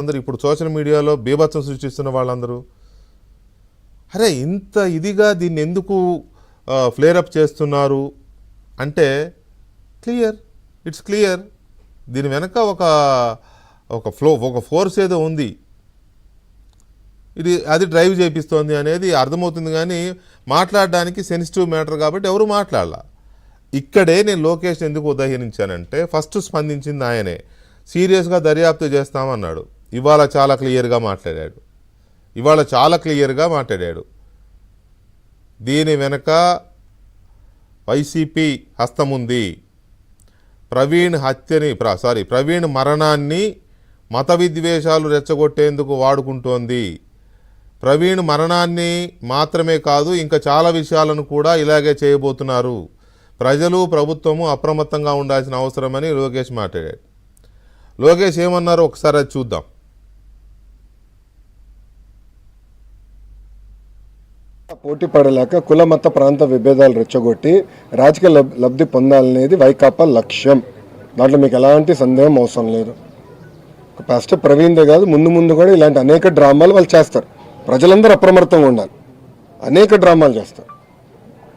అందరూ ఇప్పుడు సోషల్ మీడియాలో బీభత్సం సృష్టిస్తున్న వాళ్ళందరూ. అరే ఇంత ఇదిగా దీన్ని ఎందుకు ఫ్లేరప్ చేస్తున్నారు? అంటే క్లియర్ ఇట్స్ క్లియర్ దీని వెనక ఒక ఒక ఫ్లో ఒక ఫోర్స్ ఏదో ఉంది. ఇది అది డ్రైవ్ చేపిస్తోంది అనేది అర్థమవుతుంది కానీ మాట్లాడడానికి సెన్సిటివ్ మ్యాటర్ కాబట్టి ఎవరు మాట్లాడాల? ఇక్కడే నేను లోకేష్ ఎందుకు ఉదాహరించానంటే ఫస్ట్ స్పందించింది ఆయనే. సీరియస్గా దర్యాప్తు చేస్తామన్నాడు. ఇవాళ చాలా క్లియర్గా మాట్లాడాడు. ఇవాళ చాలా క్లియర్గా మాట్లాడాడు. దీని వెనక వైసీపీ హస్తముంది. ప్రవీణ్ హత్యని ప్ర- సారీ ప్రవీణ్ మరణాన్ని మత విద్వేషాలు రెచ్చగొట్టేందుకు వాడుకుంటోంది. ప్రవీణ్ మరణాన్ని మాత్రమే కాదు ఇంకా చాలా విషయాలను కూడా ఇలాగే చేయబోతున్నారు. ప్రజలు ప్రభుత్వము అప్రమత్తంగా ఉండాల్సిన అవసరమని లోకేష్ మాట్లాడాడు. లోకేష్ ఏమన్నారో ఒకసారి అది చూద్దాం. పోటీ పడలేక కుల మత ప్రాంత విభేదాలు రెచ్చగొట్టి రాజకీయ లబ్- లబ్ధి పొందాలనేది వైకాపా లక్ష్యం. దాంట్లో మీకు ఎలాంటి సందేహం అవసరం లేదు. ఫస్ట్ ప్రవీణ్దే కాదు ముందు ముందు కూడా ఇలాంటి అనేక డ్రామాలు వాళ్ళు చేస్తారు. ప్రజలందరూ అప్రమత్తంగా ఉండాలి. అనేక డ్రామాలు చేస్తారు.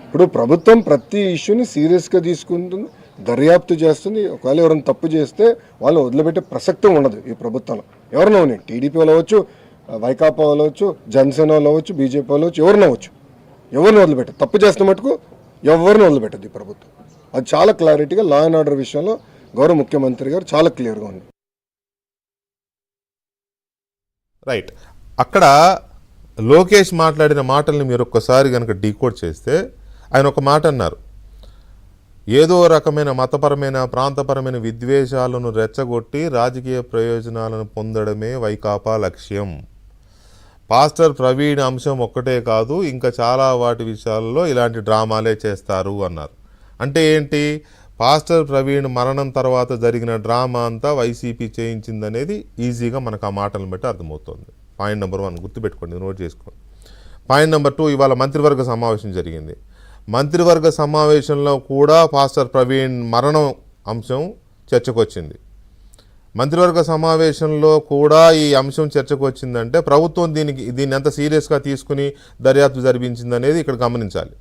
ఇప్పుడు ప్రభుత్వం ప్రతి ఇష్యూని సీరియస్గా తీసుకుంటుంది దర్యాప్తు చేస్తుంది. ఒకవేళ ఎవరైనా తప్పు చేస్తే వాళ్ళు వదిలిపెట్టే ప్రసక్తి ఉండదు ఈ ప్రభుత్వంలో. ఎవరినో టీడీపీ వాళ్ళు అవ్వచ్చు వైకాపా వెళ్ళవచ్చు అవ్వచ్చు జనసేన వాళ్ళు అవ్వచ్చు బీజేపీ వాళ్ళు అవ్వచ్చు ఎవరినో అవ్వచ్చు. ఎవరిని వదిలిపెట్టదు తప్పు చేసిన మటుకు ఎవరిని వదిలిపెట్టదు ఈ ప్రభుత్వం. అది చాలా క్లారిటీగా లా అండ్ ఆర్డర్ విషయంలో గౌరవ ముఖ్యమంత్రి గారు చాలా క్లియర్గా ఉంది రైట్ అక్కడ లోకేష్ మాట్లాడిన మాటల్ని మీరు ఒక్కసారి కనుక డీకోడ్ చేస్తే ఆయన ఒక మాట అన్నారు. ఏదో రకమైన మతపరమైన ప్రాంతపరమైన విద్వేషాలను రెచ్చగొట్టి రాజకీయ ప్రయోజనాలను పొందడమే వైకాపా లక్ష్యం. పాస్టర్ ప్రవీణ్ అంశం ఒక్కటే కాదు ఇంకా చాలా వాటి విషయాల్లో ఇలాంటి డ్రామాలే చేస్తారు అన్నారు. అంటే ఏంటి? పాస్టర్ ప్రవీణ్ మరణం తర్వాత జరిగిన డ్రామా అంతా వైసీపీ చేయించిందనేది ఈజీగా మనకు ఆ మాటలను బట్టి అర్థమవుతుంది. పాయింట్ నెంబర్ వన్ గుర్తుపెట్టుకోండి నోట్ చేసుకోండి. పాయింట్ నెంబర్ టూ ఇవాళ మంత్రివర్గ సమావేశం జరిగింది. మంత్రివర్గ సమావేశంలో కూడా పాస్టర్ ప్రవీణ్ మరణం అంశం చర్చకు వచ్చింది మంత్రివర్గ సమావేశంలో కూడా ఈ అంశం చర్చకు వచ్చిందంటే ప్రభుత్వం దీనికి దీన్ని ఎంత సీరియస్గా తీసుకుని దర్యాప్తు జరిపించింది అనేది ఇక్కడ గమనించాలి.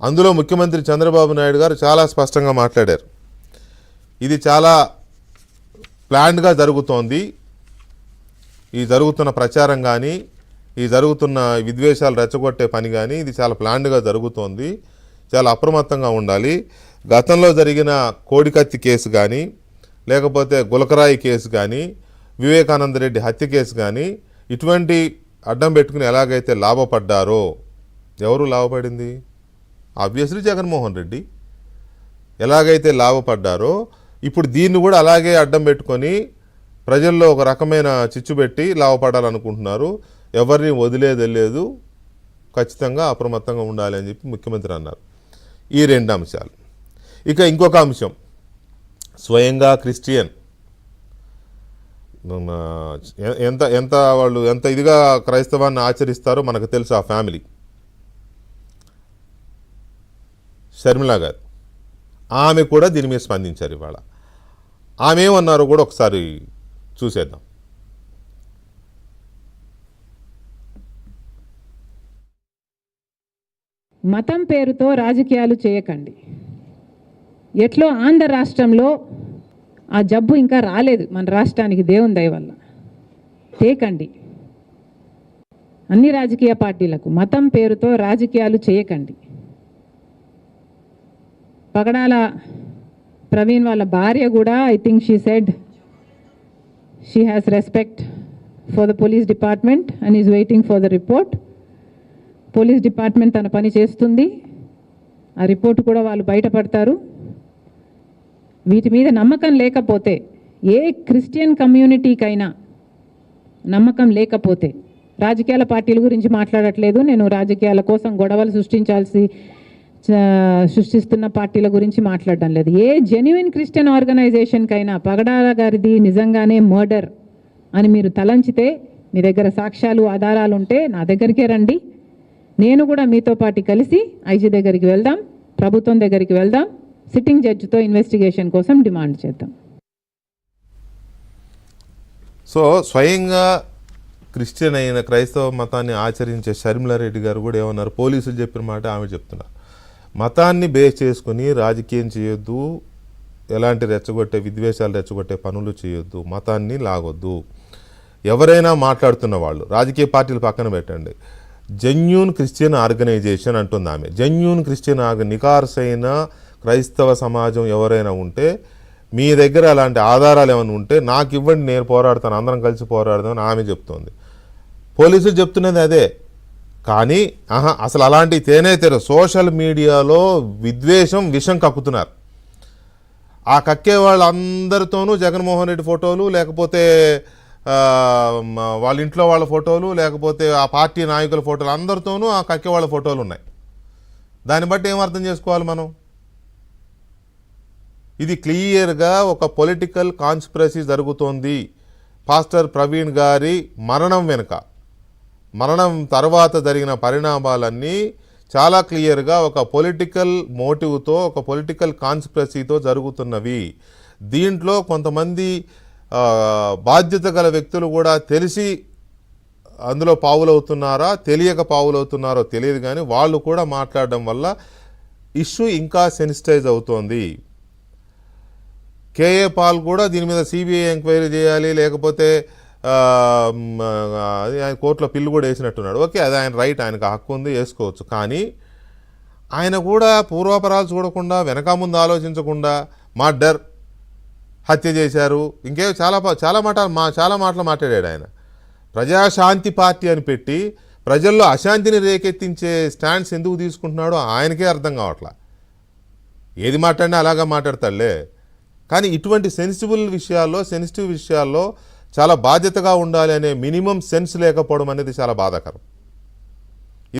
అందులో ముఖ్యమంత్రి చంద్రబాబు నాయుడు గారు చాలా స్పష్టంగా మాట్లాడారు. ఇది చాలా ప్లాన్డ్గా జరుగుతోంది. ఈ జరుగుతున్న ప్రచారం కానీ ఈ జరుగుతున్న విద్వేషాలు రెచ్చగొట్టే పని కానీ ఇది చాలా ప్లాన్డ్గా జరుగుతోంది. చాలా అప్రమత్తంగా ఉండాలి. గతంలో జరిగిన కోడికత్తి కేసు కానీ లేకపోతే గులకరాయి కేసు కానీ వివేకానంద రెడ్డి హత్య కేసు కానీ ఇటువంటి అడ్డం పెట్టుకుని ఎలాగైతే లాభపడ్డారో ఎవరు లాభపడింది? ఆబ్వియస్లీ జగన్మోహన్ రెడ్డి. ఎలాగైతే లాభపడ్డారో ఇప్పుడు దీన్ని కూడా అలాగే అడ్డం పెట్టుకొని ప్రజల్లో ఒక రకమైన చిచ్చు పెట్టి లాభపడాలనుకుంటున్నారు. ఎవరిని వదిలేది లేదు. ఖచ్చితంగా అప్రమత్తంగా ఉండాలి అని చెప్పి ముఖ్యమంత్రి అన్నారు. ఈ రెండు అంశాలు. ఇక ఇంకొక అంశం. స్వయంగా క్రిస్టియన్. ఎంత ఎంత వాళ్ళు ఎంత ఇదిగా క్రైస్తవాన్ని ఆచరిస్తారో మనకు తెలుసు ఆ ఫ్యామిలీ. షర్మిలా గారు ఆమె కూడా దీని మీద స్పందించారు ఇవాళ. ఆమె ఏమన్నారో కూడా ఒకసారి చూసేద్దాం. మతం పేరుతో రాజకీయాలు చేయకండి. ఎట్లో ఆంధ్ర రాష్ట్రంలో ఆ జబ్బు ఇంకా రాలేదు మన రాష్ట్రానికి దేవుని దయ వల్ల. తేకండి. అన్ని రాజకీయ పార్టీలకు మతం పేరుతో రాజకీయాలు చేయకండి. పగడాల ప్రవీణ్ వాళ్ళ భార్య కూడా I think she said she has respect for the police department and is waiting for the report police department తన పని చేస్తుంది. ఆ రిపోర్ట్ కూడా వాళ్ళు బయటపడతారు. వీటి మీద నమ్మకం లేకపోతే ఏ క్రిస్టియన్ కమ్యూనిటీకైనా నమ్మకం లేకపోతే రాజకీయాల పార్టీల గురించి మాట్లాడట్లేదు. నేను రాజకీయాల కోసం గొడవలు సృష్టించాల్సి చ- సృష్టిస్తున్న పార్టీల గురించి మాట్లాడడం లేదు. ఏ జెన్యున్ క్రిస్టియన్ ఆర్గనైజేషన్కైనా పగడాల గారిది నిజంగానే మర్డర్ అని మీరు తలంచితే మీ దగ్గర సాక్ష్యాలు ఆధారాలు ఉంటే నా దగ్గరికే రండి. నేను కూడా మీతో పాటు కలిసి ఐజీ దగ్గరికి వెళ్దాం ప్రభుత్వం దగ్గరికి వెళ్దాం. సిట్టింగ్ జడ్జితో ఇన్వెస్టిగేషన్ కోసం డిమాండ్ చేద్దాం. సో స్వయంగా క్రిస్టియన్ అయిన క్రైస్తవ మతాన్ని ఆచరించే షర్మిలారెడ్డి గారు కూడా ఏమన్నారు? పోలీసులు చెప్పిన మాట ఆమె చెప్తున్నారు మతాన్ని బేస్ చేసుకుని రాజకీయం చేయొద్దు ఎలాంటి రెచ్చగొట్టే విద్వేషాలు రెచ్చగొట్టే పనులు చేయొద్దు మతాన్ని లాగొద్దు. ఎవరైనా మాట్లాడుతున్న వాళ్ళు రాజకీయ పార్టీలు పక్కన పెట్టండి. జెన్యూన్ క్రిస్టియన్ ఆర్గనైజేషన్ అంటుంది ఆమె. జెన్యూన్ క్రిస్టియన్ ఆర్గ నికార్సైన క్రైస్తవ సమాజం ఎవరైనా ఉంటే మీ దగ్గర అలాంటి ఆధారాలు ఏమైనా ఉంటే నాకు ఇవ్వండి నేను పోరాడతాను అందరం కలిసి పోరాడదామని ఆమె చెప్తోంది. పోలీసులు చెప్తున్నది అదే. కానీ ఆహా అసలు అలాంటి తేనే తెరు. సోషల్ మీడియాలో విద్వేషం విషం కక్కుతున్నారు. ఆ కక్కే వాళ్ళందరితోనూ జగన్మోహన్ రెడ్డి ఫోటోలు లేకపోతే వాళ్ళ ఇంట్లో వాళ్ళ ఫోటోలు లేకపోతే ఆ పార్టీ నాయకుల ఫోటోలు అందరితోనూ ఆ కక్కే వాళ్ళ ఫోటోలు ఉన్నాయి. దాన్ని బట్టి ఏం అర్థం చేసుకోవాలి మనం? ఇది క్లియర్గా ఒక పొలిటికల్ కాన్స్పిరసీ జరుగుతోంది. పాస్టర్ ప్రవీణ్ గారి మరణం వెనుక. మరణం తర్వాత జరిగిన పరిణామాలన్నీ చాలా క్లియర్గా ఒక పొలిటికల్ మోటివ్తో ఒక పొలిటికల్ కాన్స్పిరసీతో జరుగుతున్నవి. దీంట్లో కొంతమంది బాధ్యత గల వ్యక్తులు కూడా తెలిసి అందులో పావులవుతున్నారా తెలియక పావులవుతున్నారో తెలియదు కానీ వాళ్ళు కూడా మాట్లాడడం వల్ల ఇష్యూ ఇంకా సెన్సిటైజ్ అవుతోంది. కేఏ పాల్ కూడా దీని మీద సిబిఐ ఎంక్వైరీ చేయాలి లేకపోతే అది ఆయన కోర్టులో పిల్లు కూడా వేసినట్టున్నాడు. ఓకే అది ఆయన రైట్ ఆయనకు హక్కు ఉంది వేసుకోవచ్చు. కానీ ఆయన కూడా పూర్వాపరాలు చూడకుండా వెనక ముందు ఆలోచించకుండా మర్డర్ హత్య చేశారు. ఇంకేవో చాలా చాలా మాట మా చాలా మాటలు మాట్లాడాడు ఆయన. ప్రజాశాంతి పార్టీ అని పెట్టి ప్రజల్లో అశాంతిని రేకెత్తించే స్టాండ్స్ ఎందుకు తీసుకుంటున్నాడో ఆయనకే అర్థం కావట్లా. ఏది మాట్లాడినా అలాగా మాట్లాడతాడులే. కానీ ఇటువంటి సెన్సిబుల్ విషయాల్లో సెన్సిటివ్ విషయాల్లో చాలా బాధ్యతగా ఉండాలి అనే మినిమం సెన్స్ లేకపోవడం అనేది చాలా బాధాకరం.